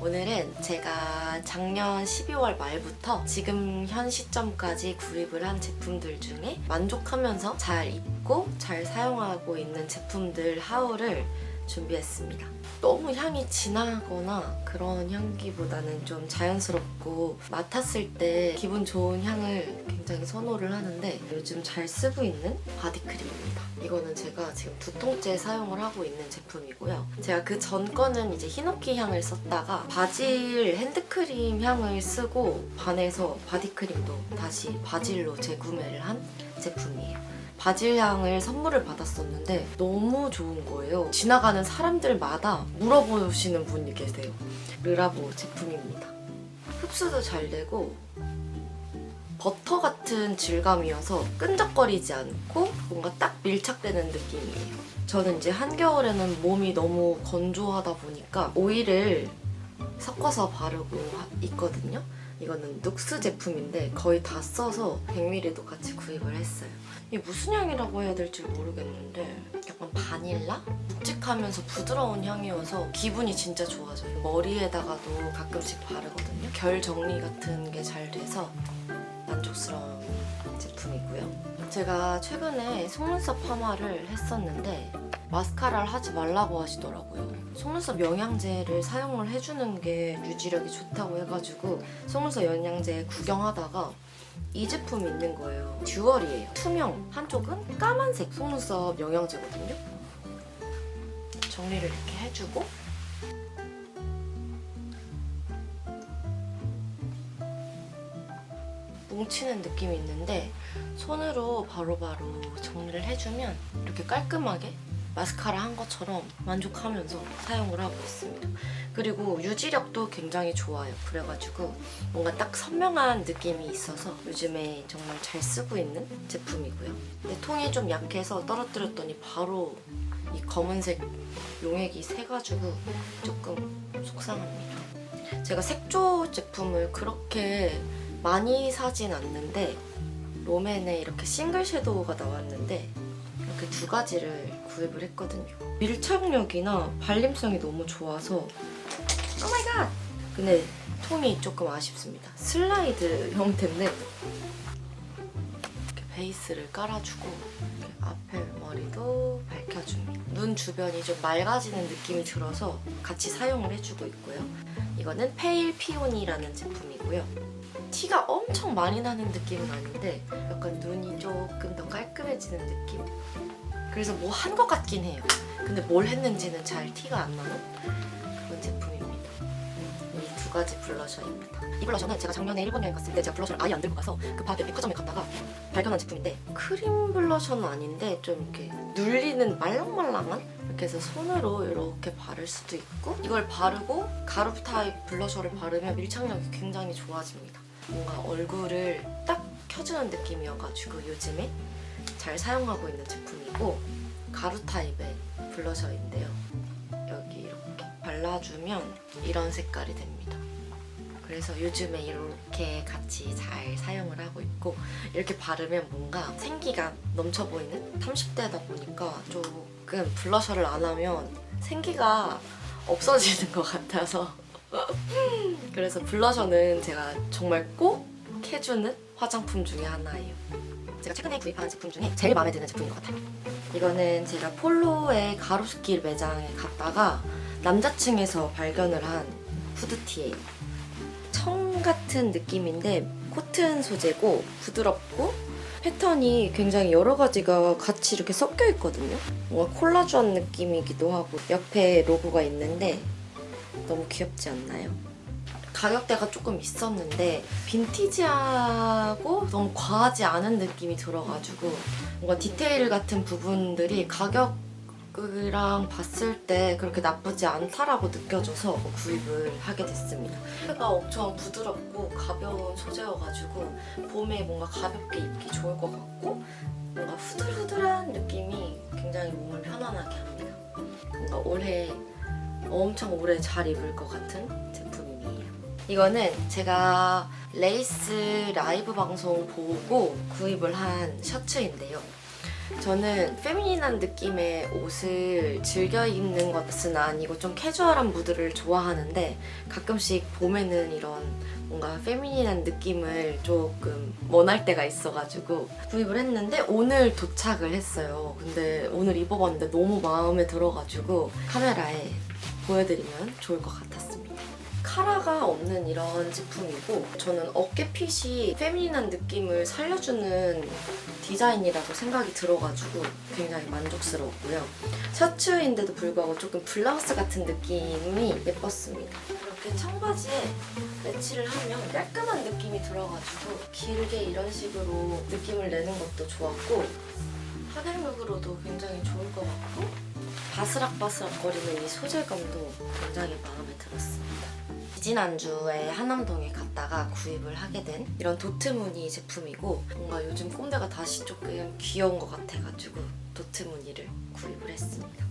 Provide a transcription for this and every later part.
오늘은 제가 작년 12월 말부터 지금 현 시점까지 구입을 한 제품들 중에 만족하면서 잘 입고 잘 사용하고 있는 제품들 하울을 준비했습니다. 너무 향이 진하거나 그런 향기보다는 좀 자연스럽고 맡았을 때 기분 좋은 향을 굉장히 선호를 하는데 요즘 잘 쓰고 있는 바디크림입니다. 이거는 제가 지금 두 통째 사용을 하고 있는 제품이고요. 제가 그 전 거는 이제 히노키 향을 썼다가 바질 핸드크림 향을 쓰고 반해서 바디크림도 다시 바질로 재구매를 한 제품이에요. 바질 향을 선물을 받았었는데 너무 좋은 거예요. 지나가는 사람들마다 물어보시는 분이 계세요. 르라보 제품입니다. 흡수도 잘 되고 버터 같은 질감이어서 끈적거리지 않고 뭔가 딱 밀착되는 느낌이에요. 저는 이제 한겨울에는 몸이 너무 건조하다 보니까 오일을 섞어서 바르고 하- 있거든요. 이거는 눅스 제품인데 거의 다 써서 100ml도 같이 구입을 했어요. 이게 무슨 향이라고 해야 될지 모르겠는데 약간 바닐라? 묵직하면서 부드러운 향이어서 기분이 진짜 좋아져요. 머리에다가도 가끔씩 바르거든요. 결 정리 같은 게 잘 돼서 만족스러운 제품이고요. 제가 최근에 속눈썹 파마를 했었는데 마스카라를 하지 말라고 하시더라고요. 속눈썹 영양제를 사용을 해주는 게 유지력이 좋다고 해가지고 속눈썹 영양제 구경하다가 이 제품이 있는 거예요. 듀얼이에요. 투명. 한쪽은 까만색 속눈썹 영양제거든요. 정리를 이렇게 해주고 뭉치는 느낌이 있는데 손으로 바로바로 정리를 해주면 이렇게 깔끔하게 마스카라 한 것처럼 만족하면서 사용을 하고 있습니다. 그리고 유지력도 굉장히 좋아요. 그래가지고 뭔가 딱 선명한 느낌이 있어서 요즘에 정말 잘 쓰고 있는 제품이고요. 근데 통이 좀 약해서 떨어뜨렸더니 바로 이 검은색 용액이 새가지고 조금 속상합니다. 제가 색조 제품을 그렇게 많이 사진 않는데 롬앤에 이렇게 싱글 섀도우가 나왔는데 이렇게 두 가지를 구입을 했거든요. 밀착력이나 발림성이 너무 좋아서 오 마이 갓! 근데 통이 조금 아쉽습니다. 슬라이드 형태인데 이렇게 베이스를 깔아주고 앞에 머리도 밝혀줍니다. 눈 주변이 좀 맑아지는 느낌이 들어서 같이 사용을 해주고 있고요. 이거는 페일 피오니라는 제품이고요. 티가 엄청 많이 나는 느낌은 아닌데 약간 눈이 조금 더 깔끔해지는 느낌? 그래서 뭐 한 것 같긴 해요. 근데 뭘 했는지는 잘 티가 안 나는 그런 제품입니다. 이 두 가지 블러셔입니다. 이 블러셔는 제가 작년에 일본 여행 갔을 때 제가 블러셔를 아예 안 들고 가서 급하게 백화점에 갔다가 발견한 제품인데 크림 블러셔는 아닌데 좀 이렇게 눌리는 말랑말랑한 이렇게 해서 손으로 이렇게 바를 수도 있고 이걸 바르고 가루 타입 블러셔를 바르면 밀착력이 굉장히 좋아집니다. 뭔가 얼굴을 딱 켜주는 느낌이어가지고 요즘에 잘 사용하고 있는 제품이고 가루 타입의 블러셔인데요. 여기 이렇게 발라주면 이런 색깔이 됩니다. 그래서 요즘에 이렇게 같이 잘 사용을 하고 있고 이렇게 바르면 뭔가 생기가 넘쳐 보이는 30대다 보니까 조금 블러셔를 안 하면 생기가 없어지는 것 같아서 그래서 블러셔는 제가 정말 꼭 해주는 화장품 중에 하나예요. 제가 최근에 구입한 제품 중에 제일 마음에 드는 제품인 것 같아요. 이거는 제가 폴로의 가로수길 매장에 갔다가 남자층에서 발견을 한 후드티예요. 청 같은 느낌인데 코튼 소재고 부드럽고 패턴이 굉장히 여러 가지가 같이 이렇게 섞여 있거든요. 뭔가 콜라주한 느낌이기도 하고 옆에 로고가 있는데 너무 귀엽지 않나요? 가격대가 조금 있었는데 빈티지하고 너무 과하지 않은 느낌이 들어가지고 뭔가 디테일 같은 부분들이 가격이랑 봤을 때 그렇게 나쁘지 않다라고 느껴져서 구입을 하게 됐습니다. 소재가 엄청 부드럽고 가벼운 소재여가지고 봄에 뭔가 가볍게 입기 좋을 것 같고 뭔가 후들후들한 느낌이 굉장히 몸을 편안하게 합니다. 뭔가 올해 엄청 오래 잘 입을 것 같은 제품이에요. 이거는 제가 레이스 라이브 방송 보고 구입을 한 셔츠인데요. 저는 페미닌한 느낌의 옷을 즐겨 입는 것은 아니고 좀 캐주얼한 무드를 좋아하는데 가끔씩 봄에는 이런 뭔가 페미닌한 느낌을 조금 원할 때가 있어가지고 구입을 했는데 오늘 도착을 했어요. 근데 오늘 입어봤는데 너무 마음에 들어가지고 카메라에 보여드리면 좋을 것 같았습니다. 카라가 없는 이런 제품이고 저는 어깨핏이 페미닌한 느낌을 살려주는 디자인이라고 생각이 들어가지고 굉장히 만족스러웠고요. 셔츠인데도 불구하고 조금 블라우스 같은 느낌이 예뻤습니다. 이렇게 청바지에 매치를 하면 깔끔한 느낌이 들어가지고 길게 이런 식으로 느낌을 내는 것도 좋았고 하객룩으로도 굉장히 좋을 것 같고 바스락바스락 거리는 이 소재감도 굉장히 마음에 들었습니다. 지난주에 한남동에 갔다가 구입을 하게 된 이런 도트 무늬 제품이고 뭔가 요즘 꼼대가 다시 조금 귀여운 것 같아가지고 도트 무늬를 구입을 했습니다.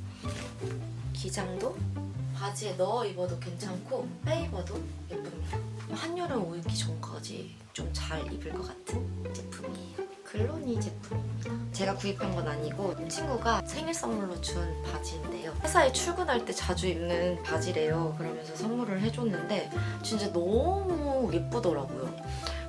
기장도 바지에 넣어 입어도 괜찮고 빼 입어도 예쁩니다. 한여름 오 입기 전까지 좀 잘 입을 것 같은 제품이에요. 글로니 제품입니다. 제가 구입한 건 아니고 친구가 생일 선물로 준 바지인데요. 회사에 출근할 때 자주 입는 바지래요. 그러면서 선물을 해줬는데 진짜 너무 예쁘더라고요.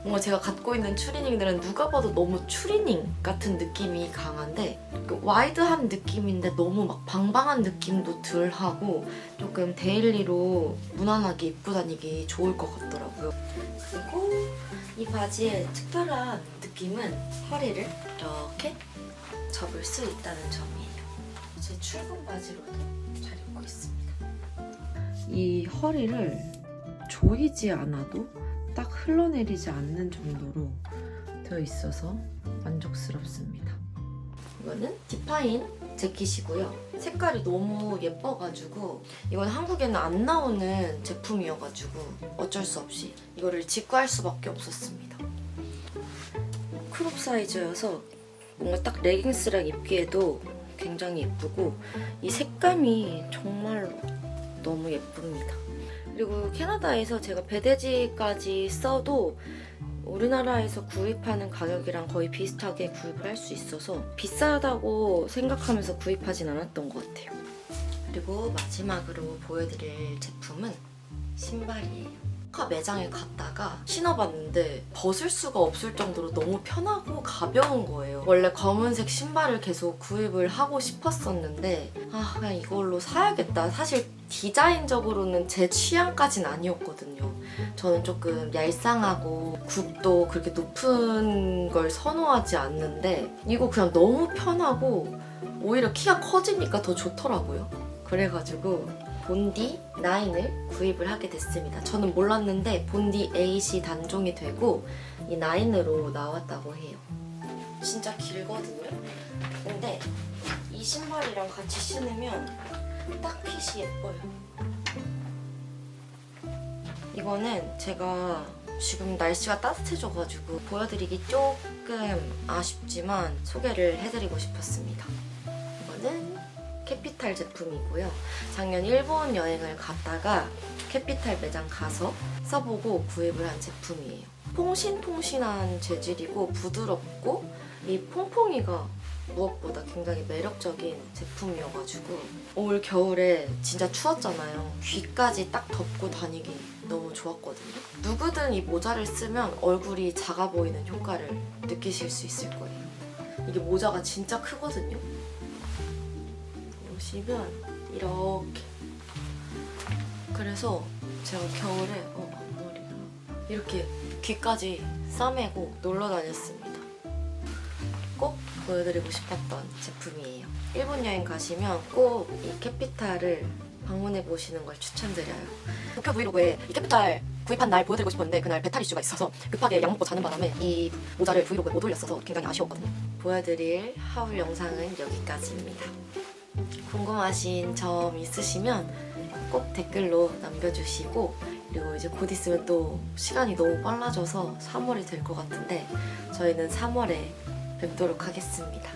뭔가 제가 갖고 있는 추리닝들은 누가 봐도 너무 추리닝 같은 느낌이 강한데 그 와이드한 느낌인데 너무 막 방방한 느낌도 덜 하고 조금 데일리로 무난하게 입고 다니기 좋을 것 같더라고요. 그리고 이 바지의 특별한 느낌은 허리를 이렇게 접을 수 있다는 점이에요. 제 출근 바지로도 잘 입고 있습니다. 이 허리를 조이지 않아도 딱 흘러내리지 않는 정도로 되어 있어서 만족스럽습니다. 이거는 디파인 재킷이고요. 색깔이 너무 예뻐가지고 이건 한국에는 안 나오는 제품이어가지고 어쩔 수 없이 이거를 직구할 수밖에 없었습니다. 크롭 사이즈여서 뭔가 딱 레깅스랑 입기에도 굉장히 예쁘고 이 색감이 정말로 너무 예쁩니다. 그리고 캐나다에서 제가 배대지까지 써도 우리나라에서 구입하는 가격이랑 거의 비슷하게 구입을 할 수 있어서 비싸다고 생각하면서 구입하진 않았던 것 같아요. 그리고 마지막으로 보여드릴 제품은 신발이에요. 카 매장에 갔다가 신어봤는데 벗을 수가 없을 정도로 너무 편하고 가벼운 거예요. 원래 검은색 신발을 계속 구입을 하고 싶었었는데 아 그냥 이걸로 사야겠다. 사실 디자인적으로는 제 취향까진 아니었거든요. 저는 조금 얄쌍하고 굽도 그렇게 높은 걸 선호하지 않는데 이거 그냥 너무 편하고 오히려 키가 커지니까 더 좋더라고요. 그래가지고 본디 9을 구입을 하게 됐습니다. 저는 몰랐는데 본디 8이 단종이 되고 이 9으로 나왔다고 해요. 진짜 길거든요. 근데 이 신발이랑 같이 신으면 딱 핏이 예뻐요. 이거는 제가 지금 날씨가 따뜻해져가지고 보여드리기 조금 아쉽지만 소개를 해드리고 싶었습니다. 캐피탈 제품이고요. 작년 일본 여행을 갔다가 캐피탈 매장 가서 써보고 구입을 한 제품이에요. 퐁신퐁신한 재질이고 부드럽고 이 퐁퐁이가 무엇보다 굉장히 매력적인 제품이어가지고 올 겨울에 진짜 추웠잖아요. 귀까지 딱 덮고 다니기 너무 좋았거든요. 누구든 이 모자를 쓰면 얼굴이 작아 보이는 효과를 느끼실 수 있을 거예요. 이게 모자가 진짜 크거든요. 보시면 이렇게 그래서 제가 겨울에 어 앞머리가 이렇게 귀까지 싸매고 놀러 다녔습니다. 꼭 보여드리고 싶었던 제품이에요. 일본 여행 가시면 꼭 이 캐피탈을 방문해 보시는 걸 추천드려요. 도쿄 브이로그에 이 캐피탈 구입한 날 보여드리고 싶었는데 그날 배탈 이슈가 있어서 급하게 약 먹고 자는 바람에 이 모자를 브이로그에 못 올렸어서 굉장히 아쉬웠거든요. 보여드릴 하울 영상은 여기까지입니다. 궁금하신 점 있으시면 꼭 댓글로 남겨주시고 그리고 이제 곧 있으면 또 시간이 너무 빨라져서 3월이 될 것 같은데 저희는 3월에 뵙도록 하겠습니다.